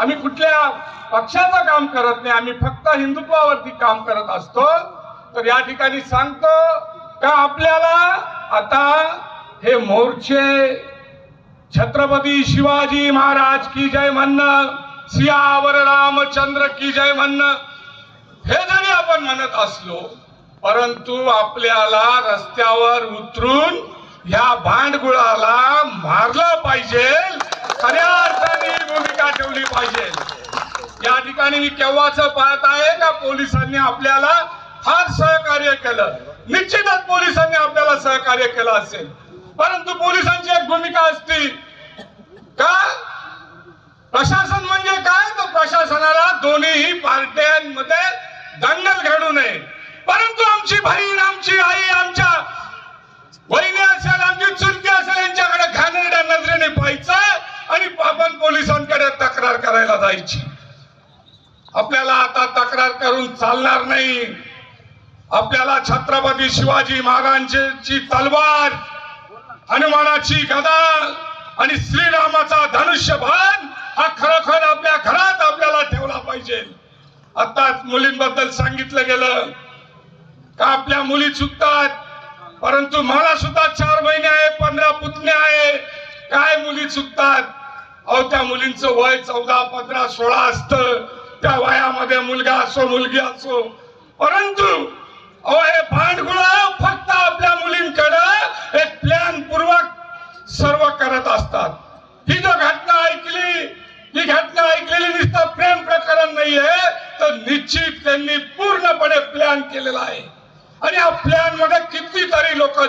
आम्ही कुठल्या पक्षाचं काम करत नाही आम्ही फक्त हिंदुत्वावरती काम करत असतो. तर या ठिकाणी सांगतो का आपल्याला आता हे मोर्चे छत्रपती शिवाजी महाराज की जय म्हणणं सियावर रामचंद्र की जय म्हणणं हे जरी आपण म्हणत असलो परंतु आपल्याला रस्त्यावर उतरून ह्या भांडगुळाला मारलं पाहिजे. खऱ्या अर्थाने ठेवली पाहिजे. या ठिकाणी मी केव्हाच पाहत आहे का पोलिसांनी आपल्याला फार सहकार्य केलं. निश्चितच पोलिसांनी आपल्याला सहकार्य केलं असेल. परंतु पोलिसांची एक भूमिका असती. का? प्रशासन म्हणजे काय? तर प्रशासनाला दोन्ही पार्ट्यांमध्ये दंगल घडू नये. परंतु आमची बहीण आमची आई आमच्या वहिनी असेल आमची चुलती असेल यांच्याकडे घाणेरड्या नजरेने पाहायचं आणि आपण पोलिसांना करायची जायची आपल्याला आता तक्रार करून चालणार नाही. आपल्याला छत्रपती शिवाजी महाराजांची तलवार हनुमानाची गदा आणि श्रीरामाचा धनुष्यभान हा खरोखर आपल्या घरात आपल्याला ठेवला पाहिजे. आताच मुलींबद्दल सांगितलं गेलं. का आपल्या मुली चुकतात? परंतु मला सुद्धा चार महिने आहे पंधरा पुतणे आहे काय मुली चुकतात? अहो त्या मुलींचं वय चौदा पंधरा सोळा असत. त्या वयामध्ये मुलगा असो मुलगी असो. परंतु अहो हे भांडगुळ फक्त आपल्या मुलींकडं एक प्लॅन पूर्वक सर्व करत असतात. ही जो घटना ऐकली ही घटना ऐकलेली नुसतं प्रेम प्रकरण नाहीये तर निश्चित त्यांनी पूर्णपणे प्लॅन केलेला आहे आणि या प्लॅनमध्ये कितीतरी लोक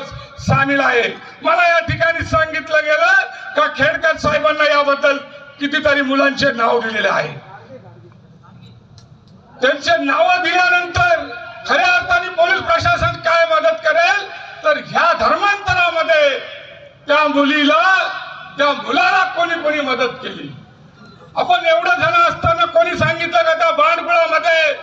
सामील आहेत मला या ठिकाणी सांगितलं गेलं का खेडकर साहेबांना याबद्दल कितीतरी मुलांचे नाव दिलेले आहे. त्यांचे नाव दिल्यानंतर खऱ्या अर्थाने पोलीस प्रशासन काय मदत करेल? तर ह्या धर्मांतरामध्ये त्या मुलीला त्या मुलाला कोणी कोणी मदत केली. आपण एवढं जण असताना कोणी सांगितलं का त्या बाणकुळामध्ये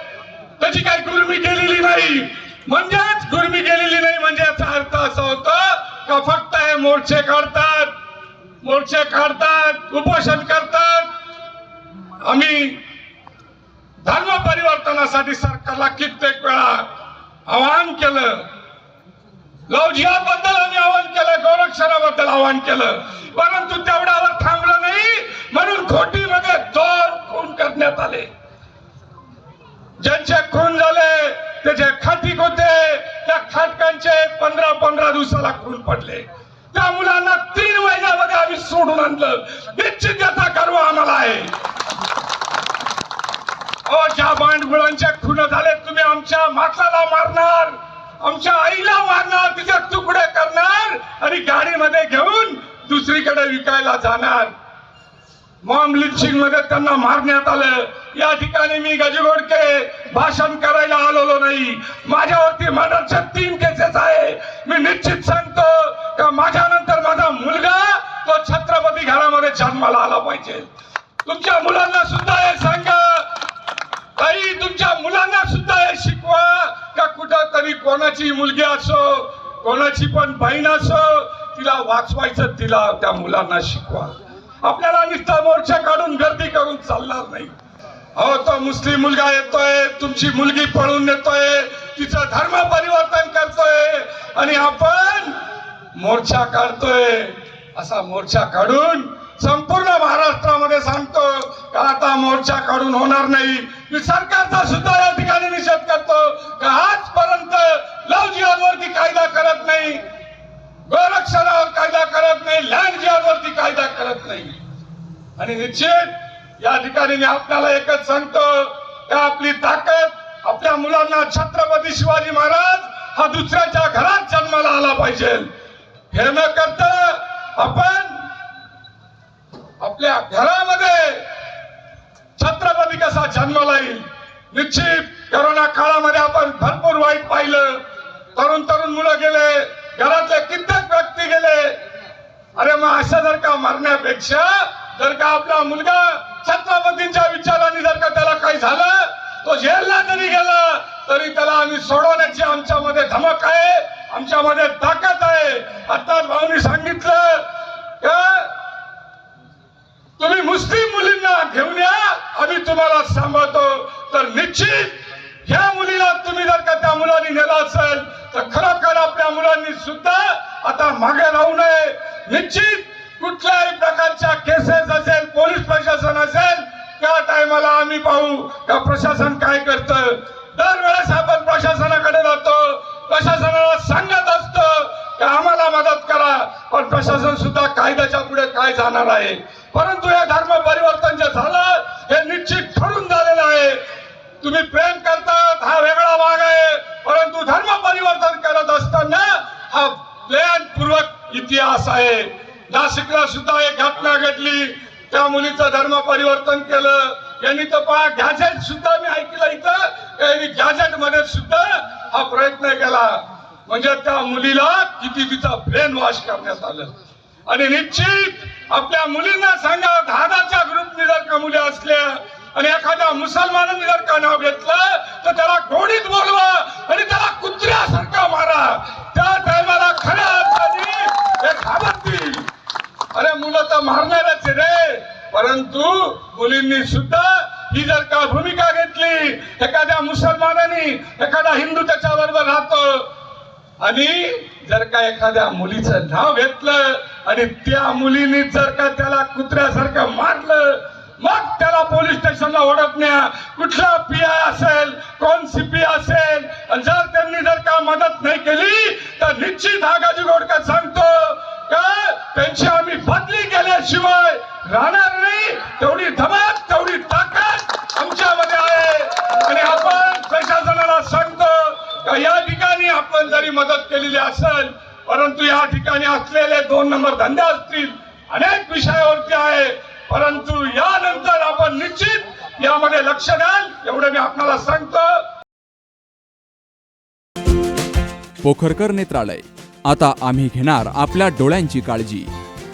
त्याची काही गुरमी केलेली नाही? म्हणजेच गुरमी केलेली नाही म्हणजे याचा अर्थ असा होता का फक्त हे मोर्चे काढतात? मोर्चे काढतात उपोषण करतात. आम्ही धर्म परिवर्तनासाठी सरकारला कित्येक वेळा आवाहन केलं. लवबद्दल आम्ही आवाहन केलं गोरक्षणाबद्दल आवाहन केलं. परंतु तेवढ्यावर थांबलं नाही म्हणून खोटीमध्ये दोन खून करण्यात आले. ज्यांचे खून झाले त्याचे खाटीक होते. त्या खाटकांचे पंधरा पंधरा दिवसाला खून पडले. त्या मुलांना तीन महिन्यामध्ये आम्ही सोडून आणलं. निश्चित याचा गर्व आम्हाला आहे. अहो ज्या बांडगुळांच्या खून झाले तुम्ही आमच्या माताला मारणार आमच्या आईला मारणार तिचे तुकडे करणार आणि गाडीमध्ये घेऊन दुसरीकडे विकायला जाणार. मॉम लिंचिंगमध्ये त्यांना मारण्यात आलं. या ठिकाणी मी गजगोडके भाषण करायला आलेलो नाही. माझ्यावरती मर्डरच्या तीन केसेस आहे. मी निश्चित सांगतो का माझ्यानंतर माझा मुलगा तो छत्रपती घरामध्ये जन्माला आला पाहिजे. तुमच्या मुलांना सुद्धा हे सांगा. ताई तुमच्या मुलांना सुद्धा हे शिकवा का कुठं तरी कोणाची मुलगी असो कोणाची पण बहीण असो तिला वाचवायचं तिला त्या मुलांना शिकवा. आपल्याला नुसता मोर्चा काढून गर्दी करून चालणार नाही. अहो तो मुस्लिम मुलगा येतोय तुमची मुलगी पळून येतोय तिचं धर्म परिवर्तन करतोय आणि आपण मोर्चा काढतोय. असा मोर्चा काढून संपूर्ण महाराष्ट्रामध्ये सांगतो का आता मोर्चा काढून होणार नाही. मी सरकारचा सुद्धा या ठिकाणी निषेध करतो का आजपर्यंत लव जिहादवरती कायदा करत नाही गोरक्षणावर कायदा करत नाही लँड जिहादवरती कायदा करत नाही आणि निश्चित. या ठिकाणी मी आपल्याला एकच सांगतो का आपली ताकद आपल्या मुलांना छत्रपती शिवाजी महाराज हा दुसऱ्याच्या घरात जन्माला आला पाहिजे. हे न करता आपण आपल्या घरामध्ये छत्रपती निश्चित करोना काळामध्ये आपण भरपूर वाईट पाहिलं. तरुण तरुण मुलं गेले घरातले कित्येक व्यक्ती गेले. अरे मग असं जर का मरण्यापेक्षा जर का आपला मुलगा छत्रपतींच्या विचाराने जर का त्याला काही झालं तो जेलला जरी गेला तरी त्याला आम्ही सोडवण्याची आमच्यामध्ये धमक आहे आमच्यामध्ये ताकद आहे. आता भाऊनी सांगितलं का तुम्ही मुस्लिम मुलींना घेऊन या आम्ही तुम्हाला सांभाळतो. तर निश्चित ह्या मुलीला तुम्ही जर का त्या मुलांनी नेला असेल तर खरोखर आपल्या मुलांनी सुद्धा आता मागे राहू नये. निश्चित कुठल्याही प्रकारच्या केसेस असेल पोलीस प्रशासन असेल त्या टायमाला आम्ही पाहू का प्रशासन काय करतं. दरवेळेस आपण प्रशासनाकडे जातो. प्रशासनाला सांगत असत की आम्हाला मदत करा. पण प्रशासन सुद्धा कायद्याच्या पुढे काय जाणार आहे? परंतु हे धर्म परिवर्तन जे झालं हे निश्चित ठरून झालेलं आहे. तुम्ही प्रेम करतात हा वेगळा भाग आहे. परंतु धर्म परिवर्तन करत असताना हा प्लॅन पूर्वक इतिहास आहे. नाशिकला सुद्धा एक घटना घडली. त्या मुलीचं धर्म परिवर्तन केलं. यांनी तर पहा गॅझेट सुद्धा मी ऐकलं इथं. यांनी गॅजेटमध्ये सुद्धा हा प्रयत्न केला. म्हणजे त्या मुलीला किती तिचा ब्रेन वॉश करण्यात आलं. आणि निश्चित आपल्या मुलींना सांगा दहा दहा परंतु मुलींनी सुद्धा ही जर का भूमिका घेतली एखाद्या मुसलमानाने एखादा हिंदू त्याच्या बरोबर राहतो आणि जर का एखाद्या मुलीचं नाव घेतलं आणि त्या मुलीने जर का त्याला कुत्र्यासारखं मारलं मग त्याला पोलीस स्टेशनला ओढकण्या कुठला पिया असेल कोण सीपी असेल आणि जर त्यांनी जर का मदत नाही केली तर निश्चित हा गाजी गोडका सांगतो का त्यांची आम्ही बदली केल्याशिवाय राहणार नाही. तेवढी धमक तेवढी ताकद आमच्यामध्ये आहे. आणि आपण प्रशासनाला सांगतो या ठिकाणी आपण जरी मदत केलेली असेल परंतु या ठिकाणी असलेले दोन नंबर धंदे असतील अनेक विषयावरती आहे. परंतु यानंतर आपण निश्चित यामध्ये लक्ष द्याल एवढं मी आपल्याला सांगतो. पोखरकर नेत्रालय. आता आम्ही घेणार आपल्या डोळ्यांची काळजी.